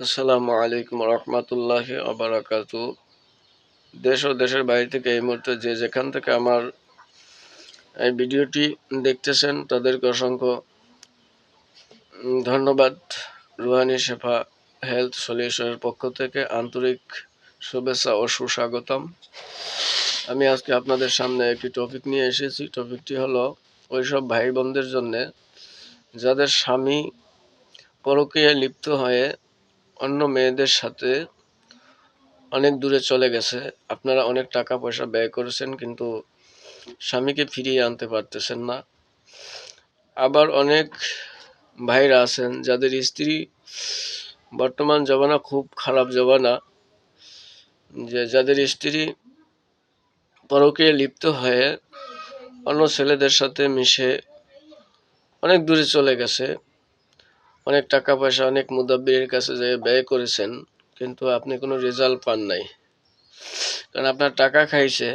আসসালামু আলাইকুম রহমতুল্লাহ আবরাকাত দেশ ও দেশের বাইরে থেকে এই মুহূর্তে যে যেখান থেকে আমার এই ভিডিওটি দেখতেছেন, তাদেরকে অসংখ্য ধন্যবাদ। রুহানি শেফা হেলথ সলিউশনের পক্ষ থেকে আন্তরিক শুভেচ্ছা ও সুস্বাগতম। আমি আজকে আপনাদের সামনে একটি টপিক নিয়ে এসেছি। টপিকটি হলো ওইসব ভাই বোনদের জন্যে যাদের স্বামী পরকীয়ায় লিপ্ত হয়ে অন্য মেয়েদের সাথে অনেক দূরে চলে গেছে। আপনারা অনেক টাকা পয়সা ব্যয় করেছেন, কিন্তু স্বামীকে ফিরিয়ে আনতে পারতেছেন না। আবার অনেক ভাইরা আছেন, যাদের স্ত্রী বর্তমান জমানা খুব খারাপ জমানা, যে যাদের স্ত্রী পরকে লিপ্ত হয়ে অন্য ছেলেদের সাথে মিশে অনেক দূরে চলে গেছে। অনেক টাকা পয়সা, অনেক মুদাব্বিরের কাছে যে ব্যয় করেছেন, কিন্তু আপনি কোনো রেজাল্ট পান নাই। কারণ আপনার টাকা খাইছে,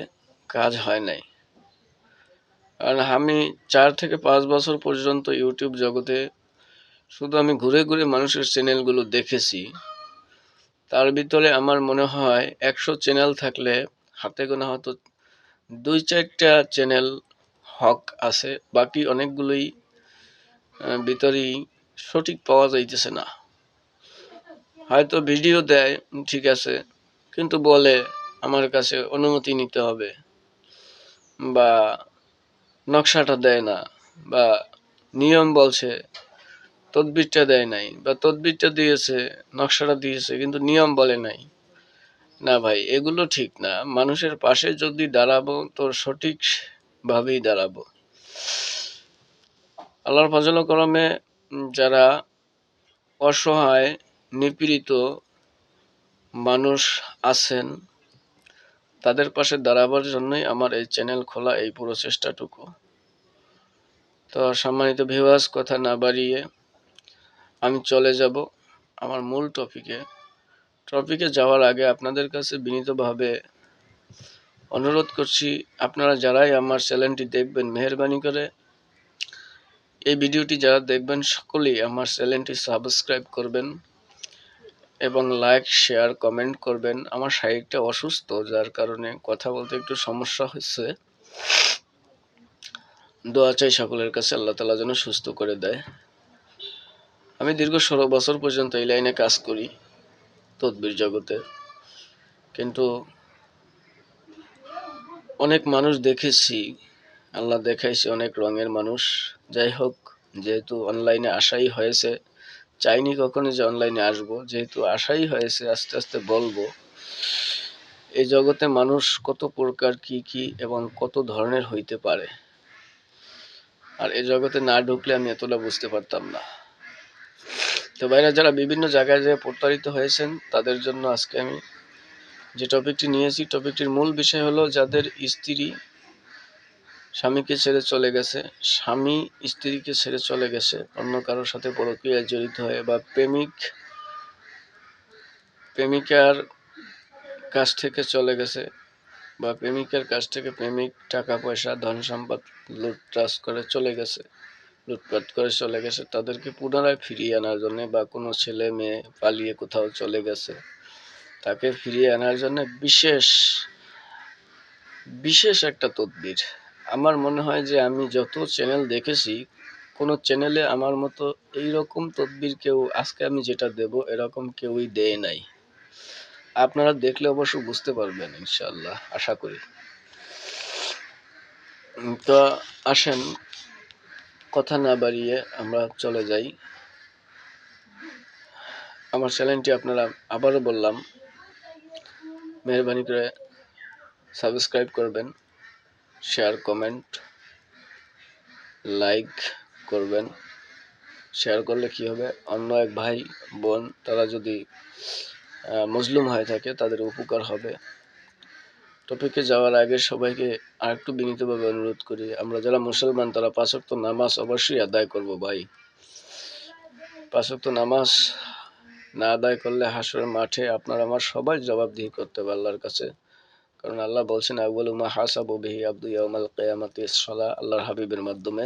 কাজ হয় নাই। কারণ আমি চার থেকে পাঁচ বছর পর্যন্ত ইউটিউব জগতে শুধু আমি ঘুরে ঘুরে মানুষের চ্যানেলগুলো দেখেছি। তার ভিতরে আমার মনে হয় একশো চ্যানেল থাকলে হাতে গোনা হয়তো দুই চারটা চ্যানেল হক আছে। বাকি অনেকগুলোই ভিতরেই সঠিক পাওয়া যাইতেছে না। হয়তো ভিডিও দেয়, ঠিক আছে, কিন্তু বলে আমার কাছে অনুমতি নিতে হবে বা নকশাটা দেয় না বা নিয়ম বলছে, তদবিরটা দেয় নাই বা তদবিরটা দিয়েছে, নকশাটা দিয়েছে, কিন্তু নিয়ম বলে নাই। না ভাই, এগুলো ঠিক না। মানুষের পাশে যদি দাঁড়াবো তো সঠিক ভাবেই দাঁড়াবো। আল্লাহর ফজল করমে যারা অসহায়, নিপীড়িত মানুষ আছেন, তাদের পাশে দাঁড়াবার জন্যই আমার এই চ্যানেল খোলা এই পুরো চেষ্টাটুকু তো সম্মানিত ভিউয়ার্স কথা না বাড়িয়ে আমি চলে যাব আমার মূল টপিকে। টপিকে যাওয়ার আগে আপনাদের কাছে বিনীতভাবে অনুরোধ করছি, আপনারা যারাই আমার চ্যানেলটি দেখবেন, মেহরবানি করে এই ভিডিওটি যারা দেখবেন সকলেই আমার চ্যানেলটি সাবস্ক্রাইব করবেন এবং লাইক, শেয়ার, কমেন্ট করবেন। আমার শারীরটা অসুস্থ, যার কারণে কথা বলতে একটু সমস্যা হচ্ছে দোয়া চাই সকলের কাছে আল্লাহ তালা যেন সুস্থ করে দেয়। আমি দীর্ঘ ষোলো বছর পর্যন্ত এই লাইনে কাজ করি, তদবির জগতে। কিন্তু অনেক মানুষ দেখেছি আল্লাহ দেখাইছে অনেক রঙের মানুষ। যাই হোক যেহেতু অনলাইনে আসাই হয়েছে, চাইনি কখনো যে অনলাইনে আসব। যেহেতু আসাই হয়েছে, আস্তে আস্তে বলব, এই জগতে মানুষ কত প্রকার কি কি এবং কত ধরনের হইতে পারে। আর এই জগতে না ঢুকলে আমি এতটা বুঝতে পারতাম না। তো ভাইরা, যারা বিভিন্ন জায়গায় যে প্রতারিত হয়েছেন, তাদের জন্য আজকে আমি যে টপিকটি নিয়েছি টপিকটির মূল বিষয় হলো যাদের স্ত্রী স্বামীকে ছেড়ে চলে গেছে। স্বামী স্ত্রীকে ছেড়ে চলে গেছে। অন্য কারোর সাথে পরক্রিয়ায় জড়িত হয়ে বা প্রেমিক, প্রেমিকার কাছ থেকে চলে গেছে বা প্রেমিকের কাছ থেকে প্রেমিক টাকা পয়সা, ধন সম্পদ লুটতাস করে চলে গেছে, লুটপাট করে চলে গেছে। তাদেরকে পুনরায় ফিরিয়ে আনার জন্য বা কোনো ছেলে মেয়ে পালিয়ে কোথাও চলে গেছে, তাকে ফিরিয়ে আনার জন্য বিশেষ বিশেষ একটা তদবির। আমার মনে হয় যে আমি যত চ্যানেল দেখেছি, কোনো চ্যানেলে আমার মতো এই রকম তদবির কেউ আজকে আমি যেটা দেব, এরকম কেউই দেয় নাই। আপনারা দেখলে অবশ্য বুঝতে পারবেন ইনশাল্লাহ আশা করি। তো আসেন, কথা না বাড়িয়ে আমরা চলে যাই। আমার চ্যানেলটি আপনারা আবারও বললাম, মেহরবানি করে সাবস্ক্রাইব করবেন। শেয়ার কমেন্ট লাইক করবেন। শেয়ার করলে কি হবে? অন্য এক ভাই, বোন, তারা যদি মজলুম হয়ে থাকে, তাদের উপকার হবে। টপিকে যাওয়ার আগে সবাইকে আরেকটু বিনীতভাবে অনুরোধ করি। আমরা যারা মুসলমান, তারা পাঁচক্ত নামাজ অবশ্যই আদায় করব, ভাই। পাঁচক্ত নামাজ না আদায় করলে হাসরের মাঠে আপনার আমার সবাই জবাবদিহি করতে হবে আল্লাহর কাছে। কারণ আল্লাহ বলছেন আউ্বালু মা হাসাবু বিহি আব্দু ইয়াউমাল কিয়ামাতি সলা আল্লাহর হাবিবের মাধ্যমে।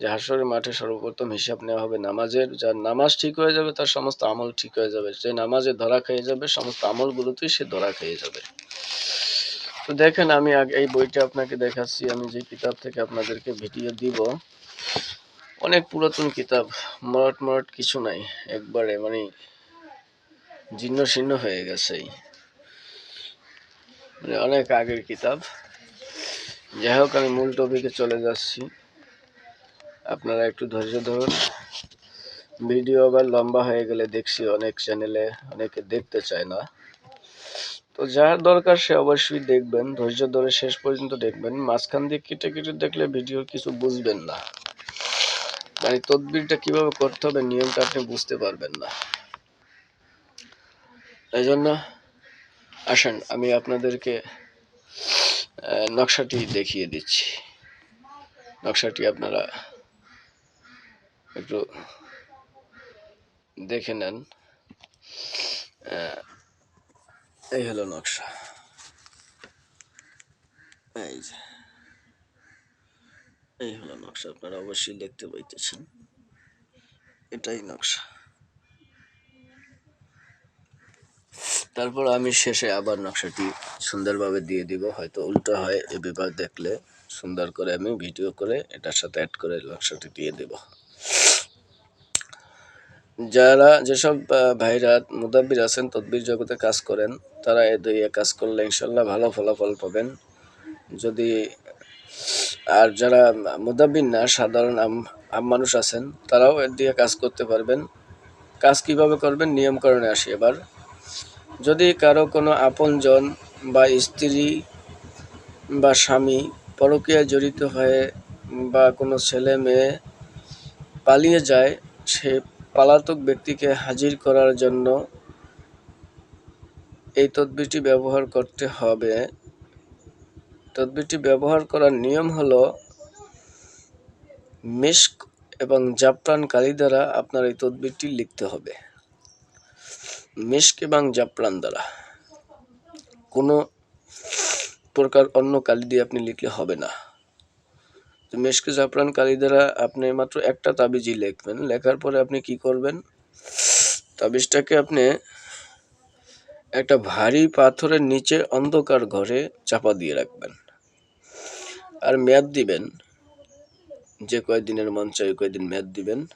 যে হাসরের মাঠে সর্বপ্রথম হিসাব নেওয়া হবে নামাজের। যার নামাজ ঠিক হয়ে যাবে, তার সমস্ত আমল ঠিক হয়ে যাবে। যে নামাজে ধরা খেয়ে যাবে, সমস্ত আমলগুলোতেই সে ধরা খেয়ে যাবে। তো দেখেন, আমি আগে, এই বইটা আপনাকে দেখাচ্ছি। আমি যে কিতাব থেকে আপনাদেরকে ভিডিও দিব, অনেক পুরাতন কিতাব মরট মরট কিছু নাই। একবারে মানে জীর্ণ শীর্ণ হয়ে গেছে। মানে অনেক আগের কিতাব। যাই হোক, আমি মূল টপিকে চলে যাচ্ছি। আপনারা একটু ধৈর্য ধরুন। ভিডিও আবার লম্বা হয়ে গেলে দেখছি অনেক চ্যানেলে অনেকে দেখতে চায় না। তো যার দরকার সে অবশ্যই দেখবেন। ধৈর্য ধরে শেষ পর্যন্ত দেখবেন। মাঝখান দিয়ে কেটে কেটে দেখলে ভিডিওর কিছু বুঝবেন না। মানে তদবিরটা কীভাবে করতে হবে নিয়মটা আপনি বুঝতে পারবেন না। এই জন্য আসেন, আমি আপনাদেরকে নকশাটি দেখিয়ে দিচ্ছি। নকশাটি আপনারা একটু দেখে নেন। এই হলো নকশা। এই যে, এই হলো নকশা, আপনারা অবশ্যই দেখতে পাইতেছেন। এটাই নকশা। তারপর আমি শেষে আবার নকশাটি সুন্দরভাবে দিয়ে দিব। হয়তো উল্টো হয়, এ বিভাগ দেখলে সুন্দর করে আমি ভিডিও করে এটার সাথে অ্যাড করে নকশাটি দিয়ে দেব। যারা যেসব ভাইরা মুদাব্বির আছেন, তদবির জগতে কাজ করেন, তারা এ দুই কাজ করলে ইনশাল্লাহ ভালো ফলাফল পাবেন। যদি, আর যারা মুদাব্বির না, সাধারণ আম মানুষ আছেন, তারাও এর দিয়ে কাজ করতে পারবেন। কাজ কীভাবে করবেন, নিয়মকরণে আসি এবার। যদি কারও কোনো আপনজন বা স্ত্রী বা স্বামী পরকীয়ায় জড়িত হয়ে বা কোনো ছেলে মেয়ে পালিয়ে যায়, সে পালাতক ব্যক্তিকে হাজির করার জন্য এই তদবিরটি ব্যবহার করতে হবে। তদবিরটি ব্যবহার করার নিয়ম হলো মিস্ক এবং জাফরান কালি দ্বারা আপনার এই তদবিরটি লিখতে হবে। মিস্ক এবং জাফরান দ্বারা। কোনো প্রকার অন্য কালি দিয়ে আপনি লিখলে হবে না। তো মেশকে জাফরান কালি দ্বারা আপনি মাত্র একটা তাবিজই লিখবেন। লেখার পরে আপনি কি করবেন? তাবিজটাকে আপনি একটা ভারী পাথরের নিচে অন্ধকার ঘরে চাপা দিয়ে রাখবেন। আর মেয়াদ দিবেন। যে কয়দিনের মন চাই কয়দিন মেয়াদ দিবেন।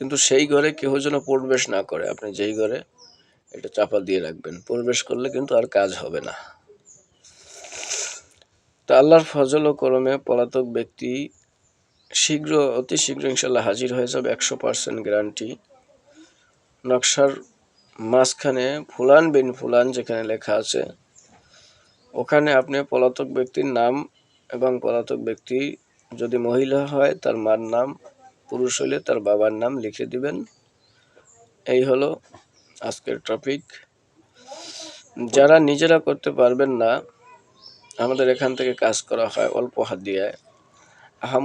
কিন্তু সেই ঘরে কেউ যেন প্রবেশ না করে। আপনি যেই ঘরে এটা চাপা দিয়ে রাখবেন। প্রবেশ করলে কিন্তু আর কাজ হবে না। তা আল্লাহর ফজল ও করমে পলাতক ব্যক্তি শীঘ্র, অতি শীঘ্র ইনশাল্লাহ হাজির হয়ে যাবে একশো পার্সেন্ট গ্যারান্টি নকশার মাঝখানে ফুলান বিন ফুলান যেখানে লেখা আছে, ওখানে আপনি পলাতক ব্যক্তির নাম এবং পলাতক ব্যক্তি যদি মহিলা হয়, তার মার নাম পুরুষ হলে তার বাবার নাম লিখে দিবেন। এই হলো আজকের টপিক যারা নিজেরা করতে পারবেন না, আমাদের এখান থেকে কাজ করা হয় অল্প হাত দিয়ে।